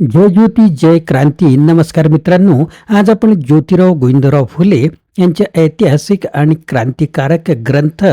जय ज्योती जय क्रांती. नमस्कार मित्रांनो आज आपण ज्योतिराव गोविंदराव फुले यांच्या ऐतिहासिक आणि क्रांतिकारक ग्रंथ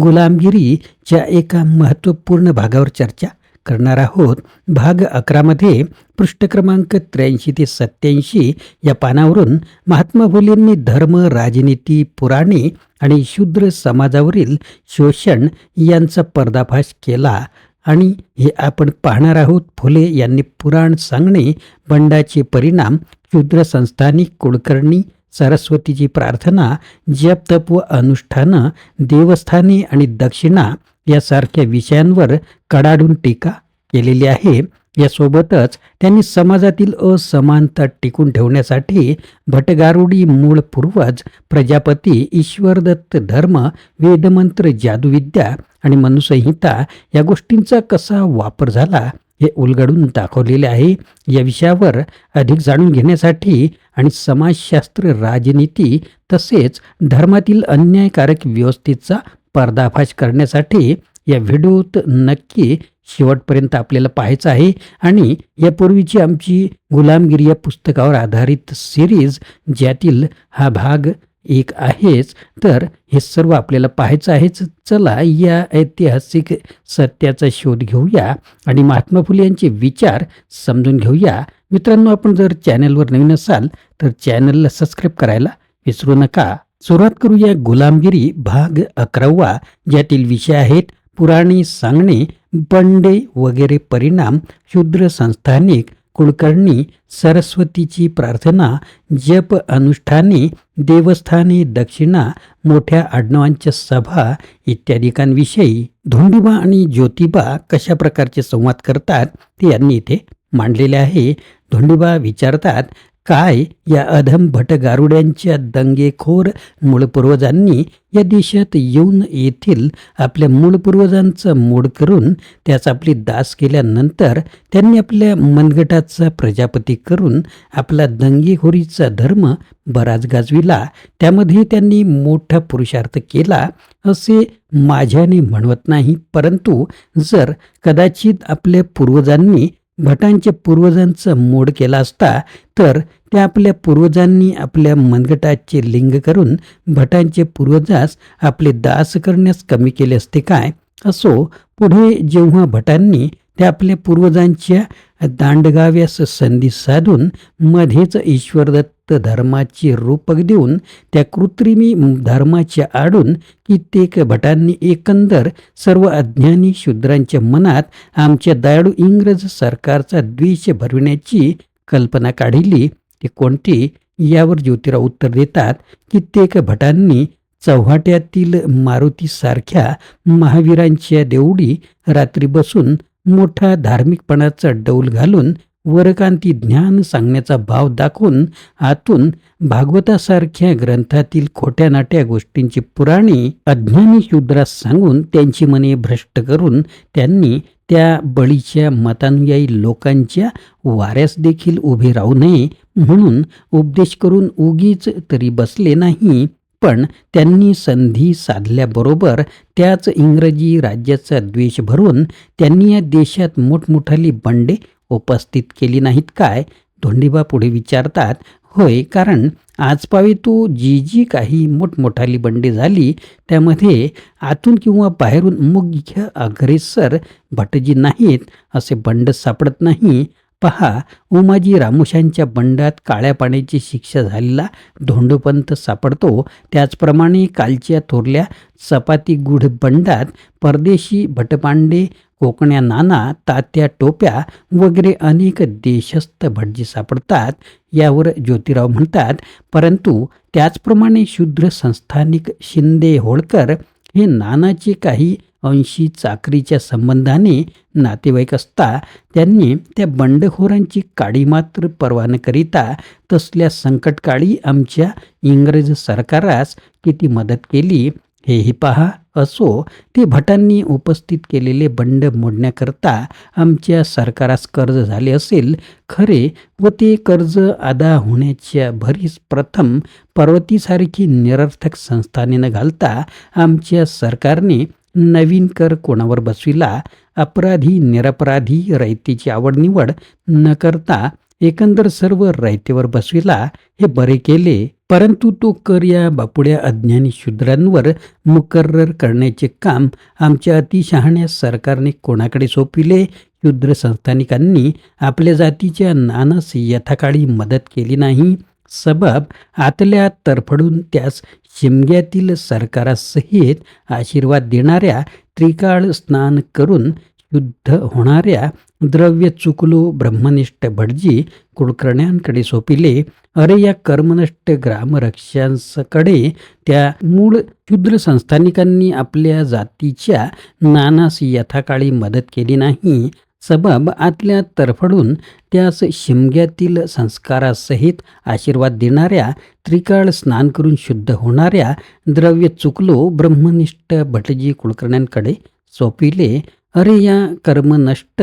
गुलामगिरीच्या एका महत्त्वपूर्ण भागावर चर्चा करणार आहोत. भाग अकरामध्ये पृष्ठ क्रमांक त्र्याऐंशी ते सत्याऐंशी या पानावरून महात्मा फुलेंनी धर्म राजनीती पुराणे आणि शूद्र समाजावरील शोषण यांचा पर्दाफाश केला. आणि हे आपण पाहणार आहोत फुले यांनी पुराण सांगणे बंडाचे परिणाम क्षुद्र संस्थानिक कुलकर्णी सरस्वतीची प्रार्थना जप तप व अनुष्ठानं देवस्थाने आणि दक्षिणा यासारख्या विषयांवर कडाडून टीका केलेली आहे. यासोबतच त्यांनी समाजातील असमानता टिकून ठेवण्यासाठी भटगारुडी मूळ पूर्वज प्रजापती ईश्वरदत्त धर्म वेदमंत्र जादूविद्या आणि मनुसंहिता या गोष्टींचा कसा वापर झाला हे उलगडून दाखवलेले आहे. या विषयावर अधिक जाणून घेण्यासाठी आणि समाजशास्त्र राजनीती तसेच धर्मातील अन्यायकारक व्यवस्थेचा पर्दाफाश करण्यासाठी या व्हिडिओत नक्की शेवटपर्यंत आपल्याला पाहायचं आहे. आणि यापूर्वीची आमची गुलामगिरी या पुस्तकावर आधारित सिरीज ज्यातील हा भाग एक आहेच. तर हे सर्व आपल्याला पाहायचं आहेच. चला या ऐतिहासिक सत्याचा शोध घेऊया आणि महात्मा फुले यांचे विचार समजून घेऊया. मित्रांनो आपण जर चॅनलवर नवीन असाल तर चॅनलला सबस्क्राईब करायला विसरू नका. सुरुवात करूया गुलामगिरी भाग अकरावा ज्यातील विषय आहेत पुराणी सांगणे बंडे वगैरे परिणाम शूद्र संस्थानिक कुलकर्णी सरस्वतीची प्रार्थना जप अनुष्ठाने देवस्थाने दक्षिणा मोठ्या आडनावांच्या सभा इत्यादिकांविषयी धोंडीबा आणि ज्योतिबा कशा प्रकारचे संवाद करतात ते यांनी इथे मांडलेले आहे. धोंडीबा विचारतात काय या अधम भटगारुड्यांच्या दंगेखोर मूळ पूर्वजांनी या देशात येऊन येथील आपल्या मूळ पूर्वजांचा मोड करून त्यास आपली दास केल्यानंतर त्यांनी आपल्या मनगटाचा प्रजापती करून आपला दंगेखोरीचा धर्म बराच गाजविला. त्यामध्ये त्यांनी मोठा पुरुषार्थ केला असे माझ्याने म्हणवत नाही परंतु जर कदाचित आपल्या पूर्वजांनी भटांच्या पूर्वजांचा मोड केला असता तर त्या आपल्या पूर्वजांनी आपल्या मनगटाचे लिंग करून भटांचे पूर्वजास आपले दास करण्यास कमी केले असते काय? असो पुढे जेव्हा भटांनी त्या आपल्या पूर्वजांच्या दांडगाव्यास संधी साधून मध्येच ईश्वरदत्त धर्माचे रूपक देऊन त्या कृत्रिमी धर्माच्या आडून कित्येक भटांनी एकंदर सर्व अज्ञानी शूद्रांच्या मनात आमच्या दयाळू इंग्रज सरकारचा द्वेष भरविण्याची कल्पना काढिली. ती कोणती? यावर ज्योतिराव उत्तर देतात. कित्येक भटांनी चव्हाट्यातील मारुतीसारख्या महावीरांच्या देवडी रात्री बसून मोठा धार्मिकपणाचा डौल घालून वरकांती ज्ञान सांगण्याचा भाव दाखवून आतून भागवतासारख्या ग्रंथातील खोट्या नाट्या गोष्टींची पुराणी अज्ञानी शूद्रास सांगून त्यांची मने भ्रष्ट करून त्यांनी त्या बळीच्या मतानुयायी लोकांच्या वाऱ्यास देखील उभे राहू नये म्हणून उपदेश करून उगीच तरी बसले नाही. पण त्यांनी संधी साधल्याबरोबर त्याच इंग्रजी राज्याचा द्वेष भरून त्यांनी या देशात मोठमोठाली बंडे उपस्थित केली नाहीत काय? धोंडीबा पुढे विचारतात होय कारण आजपावे तो जी जी काही मोठमोठाली बंडे झाली त्यामध्ये आतून किंवा बाहेरून मुख्य अग्रेसर भटजी नाहीत असे बंड सापडत नाही पहा उमाजी रामोशांच्या बंडात काळ्या पाण्याची शिक्षा झालेला धोंडोपंत सापडतो. त्याचप्रमाणे कालच्या थोरल्या चपाती गुढ बंडात परदेशी भटपांडे कोकण्या नाना तात्या टोप्या वगैरे अनेक देशस्थ भटजी सापडतात यावर ज्योतिराव म्हणतात. परंतु त्याचप्रमाणे शूद्र संस्थानिक शिंदे होळकर हे नानाचे काही अंशी चाकरीच्या संबंधाने नातेवाईक असता त्यांनी त्या बंडखोरांची काडी मात्र पर्वा न करिता तसल्या संकटकाळी आमच्या इंग्रज सरकारास किती मदत केली हेही पहा. असो ते भटांनी उपस्थित केलेले बंड मोडण्याकरता आमच्या सरकारास कर्ज झाले असेल खरे व ते कर्ज अदा होण्याच्या भरीस प्रथम पर्वतीसारखी निरर्थक संस्थाने न घालता आमच्या सरकारने नवीन कर कोणावर बसविला? अपराधी निरपराधी रयतीची आवड निवड न करता एकंदर सर्व रयतेवर बसविला? हे बरे केले. परंतु तो कर या बापुड्या अज्ञानी शूद्रांवर मुकर्र करण्याचे काम आमच्या अतिशहाण्या सरकारने कोणाकडे सोपिले शूद्र संस्थानिकांनी आपल्या जातीच्या नानास यथाकाळी मदत केली नाही. सबब आतल्या तरफडून त्यास शिमग्यातील सरकारासहित आशीर्वाद देणाऱ्या त्रिकाळ स्नान करून शुद्ध होणाऱ्या द्रव्य चुकलो ब्रह्मनिष्ठ भटजी कुलकर्ण्यांकडे सोपिले. अरे या कर्मनष्ट ग्रामरक्षांकडे त्या मूळ शूद्र संस्थानिकांनी आपल्या जातीच्या नानास यथाकाळी मदत केली नाही. सबब आतल्या तरफडून त्यास शिमग्यातील संस्कारासहित आशीर्वाद देणाऱ्या त्रिकाळ स्नान करून शुद्ध होणाऱ्या द्रव्य चुकलो ब्रह्मनिष्ठ भटजी कुलकर्ण्यांकडे सोपिले अरे या कर्मनष्ट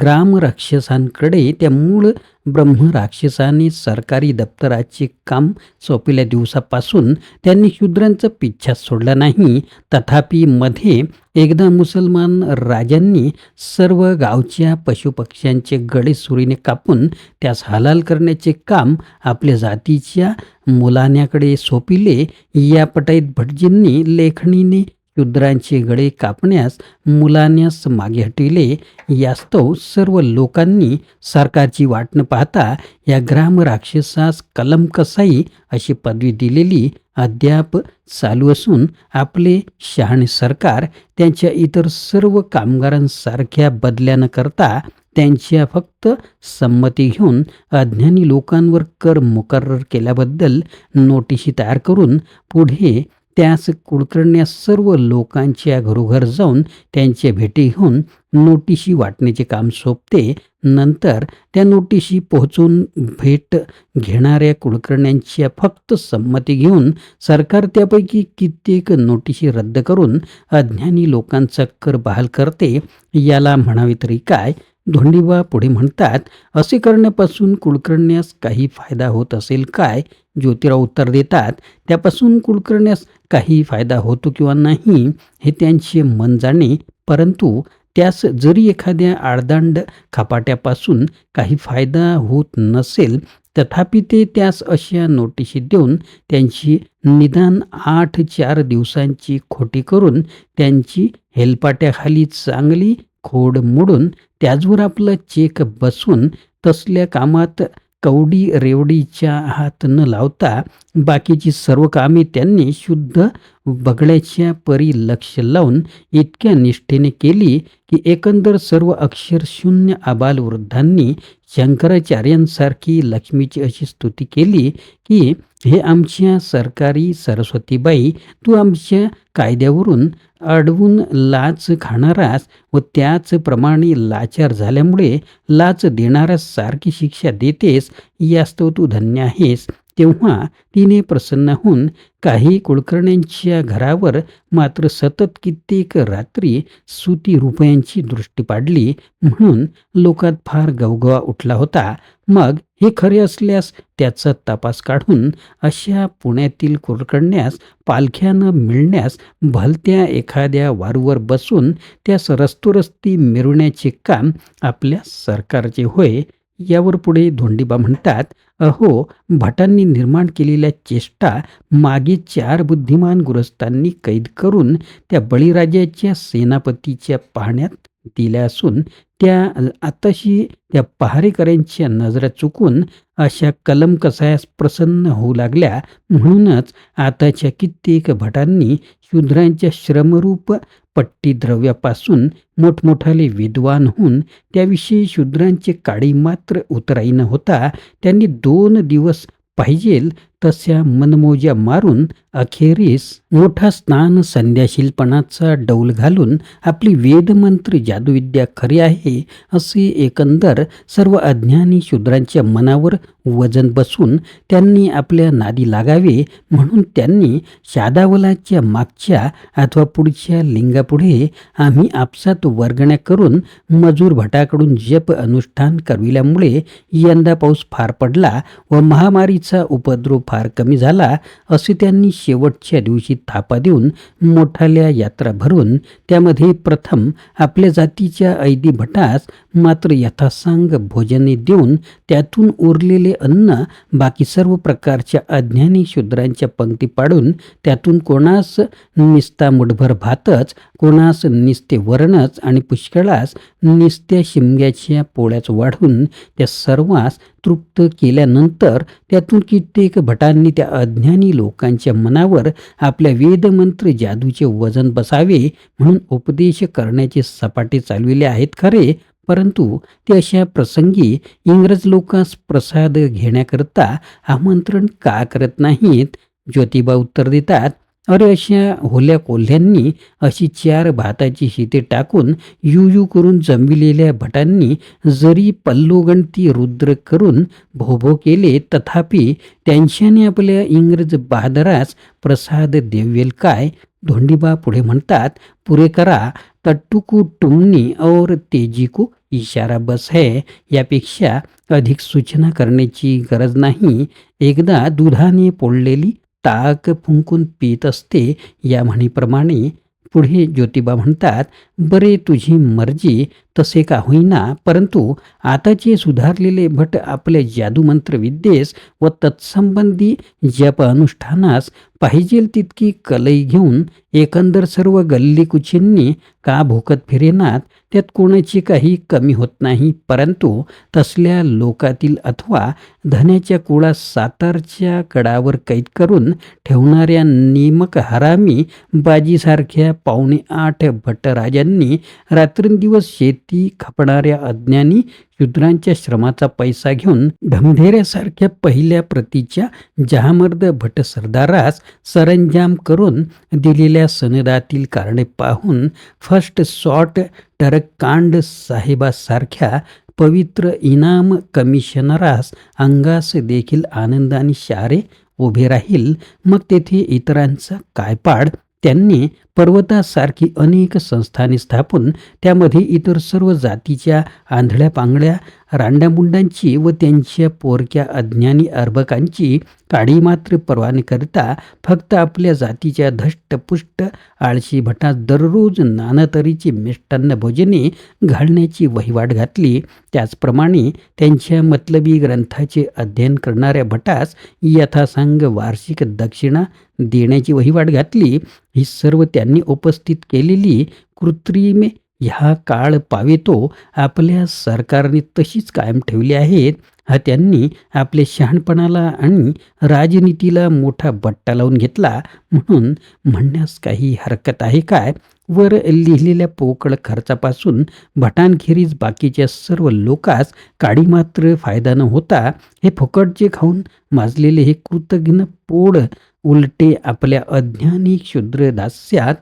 ग्रामराक्षसांकडे त्या मूळ ब्रह्मराक्षसाने सरकारी दप्तराचे काम सोपिल्या दिवसापासून त्यांनी शूद्रांचा पिच्छा सोडला नाही. तथापि मध्ये एकदा मुसलमान राजांनी सर्व गावच्या पशुपक्ष्यांचे गळे सुरीने कापून त्यास हलाल करण्याचे काम आपल्या जातीच्या मुलाण्याकडे सोपिले. या पटाईत भटजींनी लेखणीने शूद्रांचे गळे कापण्यास मुलान्यास मागे हटविले यास्तव सर्व लोकांनी सरकारची वाट न पाहता या ग्रामराक्षसास कलम कसाई अशी पदवी दिलेली अद्याप चालू असून आपले शहाणे सरकार त्यांच्या इतर सर्व कामगारांसारख्या बदल्या न करता त्यांच्या फक्त संमती घेऊन अज्ञानी लोकांवर कर मुकर्र केल्याबद्दल नोटिशी तयार करून पुढे त्यास कुलकर्ण्या सर्व लोकांच्या घरोघर जाऊन त्यांच्या भेटी घेऊन नोटिशी वाटण्याचे काम सोपते. नंतर त्या नोटिशी पोहोचून भेट घेणाऱ्या कुळकर्ण्यांच्या फक्त संमती घेऊन सरकार त्यापैकी कित्येक नोटिशी रद्द करून अज्ञानी लोकांचा कर बहाल करते. याला म्हणावे तरी काय? धोंडीबा पुढे म्हणतात असे करण्यापासून कुळकर्ण्यास काही फायदा होत असेल काय? ज्योतिराव उत्तर देतात त्यापासून कुलकर्ण्यास काही फायदा होतो किंवा नाही हे त्यांचे मन जाणे. परंतु त्यास जरी एखाद्या आडदांड खपाट्यापासून काही फायदा होत नसेल तथापि ते त्यास अशा नोटिशी देऊन त्यांची निदान आठ चार दिवसांची खोटी करून त्यांची हेलपाट्याखाली चांगली खोड मोडून त्याचवर आपला चेक बसवून तसल्या कामात कवडी रेवडीच्या हात न लावता बाकीची सर्व कामे त्यांनी शुद्ध बगड्याच्या परी लक्ष लावून इतक्या निष्ठेने केली की एकंदर सर्व अक्षर शून्य आबाल वृद्धांनी शंकराचार्यांसारखी लक्ष्मीची अशी स्तुती केली की हे आमच्या सरकारी सरस्वतीबाई तू आमच्या कायद्यावरून अडवून लाच खाणारास व त्याचप्रमाणे लाचार झाल्यामुळे लाच देणाऱ्यास सारखी शिक्षा देतेस यास्तव तू धन्य आहेस. तेव्हा तिने प्रसन्न होऊन काही कुलकर्ण्यांच्या घरावर मात्र सतत कित्येक रात्री सुती रुपयांची दृष्टी पाडली म्हणून लोकात फार गवगवा उठला होता. मग हे खरे असल्यास त्याचा तपास काढून अशा पुण्यातील कुलकर्ण्यास पालख्यानं मिळण्यास भलत्या एखाद्या वारूवर बसून त्यास रस्तोरस्ती मिरवण्याचे काम आपल्या सरकारचे होय. यावर पुढे धोंडीबा म्हणतात अहो भटांनी निर्माण केलेल्या चेष्टा मागे चार बुद्धिमान गुरस्तांनी कैद करून त्या बळीराजाच्या सेनापतीच्या पाहण्यात दिल्या असून त्या आताशी त्या पहारेकऱ्यांच्या नजरा चुकून अशा कलम कसायास प्रसन्न होऊ लागल्या. म्हणूनच आताच्या कित्येक भटांनी शूद्रांच्या श्रमरूप पट्टी द्रव्यापासून मोठमोठाले विद्वान होऊन त्याविषयी शूद्रांचे काडी मात्र उतराई न होता त्यांनी दोन दिवस पाहिजेल तशा मनमोजा मारून अखेरीस मोठा स्नान संध्याशीलपणाचा डौल घालून आपली वेदमंत्र जादूविद्या खरी आहे असे एकंदर सर्व अज्ञानी शूद्रांच्या मनावर वजन बसून त्यांनी आपल्या नादी लागावे म्हणून त्यांनी शादावलाच्या मागच्या अथवा पुढच्या लिंगापुढे आम्ही आपसात वर्गण्या करून मजूर भटाकडून जप अनुष्ठान करविल्यामुळे यंदा पाऊस फार पडला व महामारीचा उपद्रव फार कमी झाला असे त्यांनी शेवटच्या दिवशी थापा देऊन मोठाल्या यात्रा भरून त्यामध्ये प्रथम आपल्या जातीच्या ऐदी भटास मात्र यथासांग भोजने देऊन त्यातून उरलेले अन्न बाकी सर्व प्रकारच्या अज्ञानी शूद्रांच्या पंक्ती पाडून त्यातून कोणास निस्ता मुठभर भातच कोणास निस्ते वरणच आणि पुष्कळास निस्त्या शिमग्याच्या पोळ्याच वाढून त्या सर्वांस तृप्त केल्यानंतर त्यातून कित्येक भटांनी त्या अज्ञानी लोकांच्या मनावर आपल्या वेदमंत्र जादूचे वजन बसावे म्हणून उपदेश करण्याचे सपाटे चालविले आहेत खरे परंतु ते अशा प्रसंगी इंग्रज लोकांस प्रसाद घेण्याकरता आमंत्रण का करत नाहीत? ज्योतिबा उत्तर देतात अरे अशा होल्या कोल्ह्यांनी अशी चार भाताची शिते टाकून यू यू करून जमविलेल्या भटांनी जरी पल्लोगणती रुद्र करून भोभो केले तथापि त्यांच्याने आपल्या इंग्रज बहादरास प्रसाद देवेल काय? धोंडीबा पुढे म्हणतात पुरे करा तट्टुकू टुमनी और तेजीकू इशारा बस है. यापेक्षा अधिक सूचना करण्याची गरज नाही. एकदा दुधाने पोळलेली ताक फुंकून पित असते या म्हणीप्रमाणे पुढे ज्योतिबा म्हणतात बरे तुझी मर्जी तसे का होईना परंतु आताचे सुधारलेले भट आपले जादूमंत्र विद्येस व तत्संबंधी जप अनुष्ठानास पाहिजेल तितकी कलई घेऊन एकंदर सर्व गल्लीकुचींनी का भोकत फिरेनात त्यात कोणाची काही कमी होत नाही परंतु तसल्या लोकातील अथवा धन्याच्या कुळा सातारच्या कडावर कैद करून ठेवणाऱ्या निमक हरामी बाजीसारख्या पावणे आठ भट्टराजांनी रात्रंदिवस शेती खपणाऱ्या अज्ञानी शूद्रांच्या श्रमाचा पैसा घेऊन ढमढेऱ्यासारख्या पहिल्या प्रतीच्या जहामर्द भट सरदारास सरंजाम करून दिलेल्या सनदातील कारणे पाहून फर्स्ट सॉट टरकांड साहेबासारख्या पवित्र इनाम कमिशनरास अंगास देखील आनंदाने शारे उभे राहील. मग तेथे इतरांचा काय पाड? त्यांनी पर्वतासारखी अनेक संस्थाने स्थापून त्यामध्ये इतर सर्व जातीच्या आंधळ्या पांगड्या रांड्यामुंडांची व त्यांच्या पोरक्या अज्ञानी अर्भकांची काडी मात्र न करता फक्त आपल्या जातीच्या धष्टपुष्ट आळशी भटास दररोज नानातरीची मिष्टान्न भोजने घालण्याची वहिवाट घातली. त्याचप्रमाणे त्यांच्या मतलबी ग्रंथाचे अध्ययन करणाऱ्या भटास यथासांग वार्षिक दक्षिणा देण्याची वहिवाट घातली. ही सर्व त्यांनी उपस्थित केलेली कृत्रिमे ह्या काळ पावेतो आपल्या सरकारने तशीच कायम ठेवली आहेत. हा त्यांनी आपल्या शहाणपणाला आणि राजनीतीला मोठा बट्टा लावून घेतला. म्हणून म्हणण्यास काही हरकत आहे काय वर लिहिलेल्या पोकळ खर्चापासून भटांखेरीज बाकीच्या सर्व लोकास काडी मात्र फायदा न होता हे फुकटचे खाऊन माजलेले हे कृतज्ञ पोड उलटे आपल्या अज्ञानी क्षुद्र दास्यात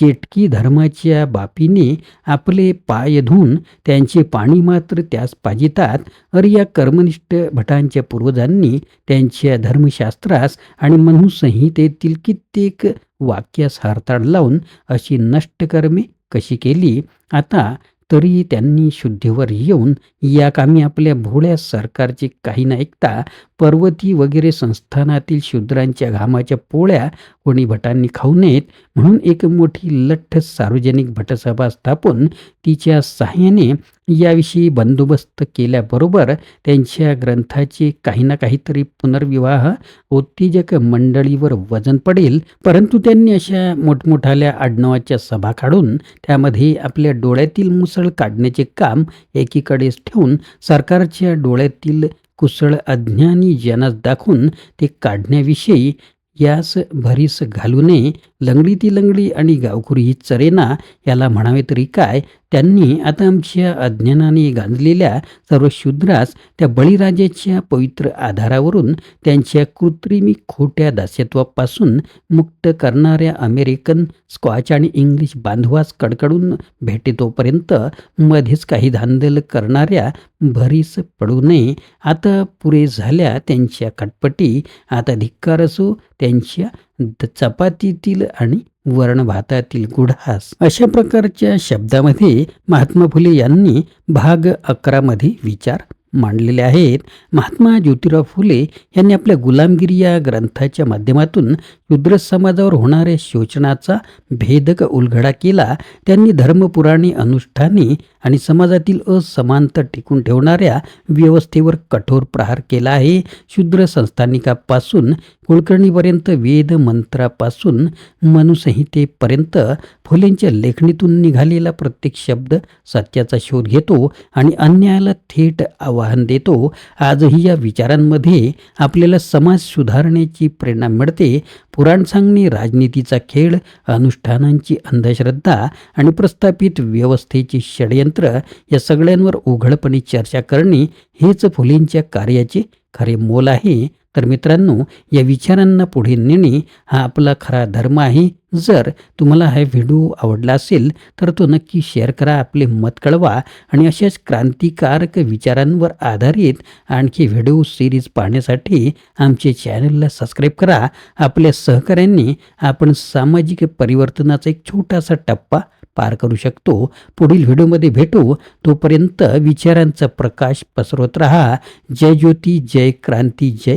चेटकी धर्माच्या बापीने आपले पाय धुवून त्यांचे पाणी मात्र त्यास पाजितात. अरे या कर्मनिष्ठ भटांच्या पूर्वजांनी त्यांच्या धर्मशास्त्रास आणि मनुसंहितेतील कित्येक वाक्यास हरताळ लावून अशी नष्टकर्मे कशी केली? आता तरी त्यांनी शुद्धीवर येऊन या कामी आपल्या भोळ्या सरकारचे काही न ऐकता पर्वती वगैरे संस्थानातील शूद्रांच्या घामाच्या पोळ्या कोणी भटांनी खाऊ नयेत म्हणून एक मोठी लठ्ठ सार्वजनिक भटसभा स्थापून तिच्या सहाय्याने याविषयी बंदोबस्त केल्याबरोबर त्यांच्या ग्रंथाचे काही ना काहीतरी पुनर्विवाह उत्तेजक मंडळीवर वजन पडेल. परंतु त्यांनी अशा मोठमोठाल्या आडनावाच्या सभा काढून त्यामध्ये आपल्या डोळ्यातील मुसळ काढण्याचे काम एकीकडेच ठेवून सरकारच्या डोळ्यातील कुसळ अज्ञानी ज्यांना दाखवून ते काढण्याविषयी यास भरीस घालू नये लंगडी ती लंगडी आणि गावखुरी ही चरेना याला म्हणावे तरी काय? त्यांनी आता आमच्या अज्ञानाने गांजलेल्या सर्व शूद्रास त्या बळीराजाच्या पवित्र आधारावरून त्यांच्या कृत्रिमी खोट्या दास्यत्वापासून मुक्त करणाऱ्या अमेरिकन स्कॉच आणि इंग्लिश बांधवास कडकडून भेटेतोपर्यंत मध्येच काही धांदल करणाऱ्या भरीस पडू नये. आता पुरे झाल्या त्यांच्या खटपटी. आता धिक्कार असो त्यांच्या चपातीतील आणि वर्णभातातील गुढास अशा प्रकारच्या शब्दामध्ये महात्मा फुले यांनी भाग अकरामध्ये विचार मांडलेले आहेत. महात्मा ज्योतिराव फुले यांनी आपल्या गुलामगिरी या ग्रंथाच्या माध्यमातून शूद्र समाजावर होणाऱ्या शोषणाचा भेदक उलगडा केला त्यांनी धर्मपुराणी अनुष्ठानी आणि समाजातील असमानता टिकून ठेवणाऱ्या व्यवस्थेवर कठोर प्रहार केला आहे. शूद्र संस्थानिकापासून कुलकर्णीपर्यंत वेद मंत्रापासून मनुसंहितेपर्यंत फुलेंच्या लेखणीतून निघालेला प्रत्येक शब्द सत्याचा शोध घेतो आणि अन्यायाला थेट आवाहन देतो. आजही या विचारांमध्ये आपल्याला समाज सुधारण्याची प्रेरणा मिळते. पुराण सांगणे राजनीतीचा खेळ अनुष्ठानांची अंधश्रद्धा आणि प्रस्थापित व्यवस्थेची षडयंत्र या सगळ्यांवर उघडपणे चर्चा करणे हेच फुलेंच्या कार्याचे खरे मोल आहे तर मित्रांनो या विचारांना पुढे नेणे हा आपला खरा धर्म आहे. जर तुम्हाला हा व्हिडिओ आवडला असेल तर तो नक्की शेअर करा आपले मत कळवा आणि अशाच क्रांतिकारक विचारांवर आधारित आणखी व्हिडिओ सिरीज पाहण्यासाठी आमचे चॅनलला सबस्क्राईब करा. आपल्या सहकाऱ्यांनी आपण सामाजिक परिवर्तनाचा एक छोटासा टप्पा पार करू शकतो. पुढील व्हिडिओमध्ये भेटू. तोपर्यंत विचारांचा प्रकाश पसरवत रहा. जय ज्योती जय क्रांती जय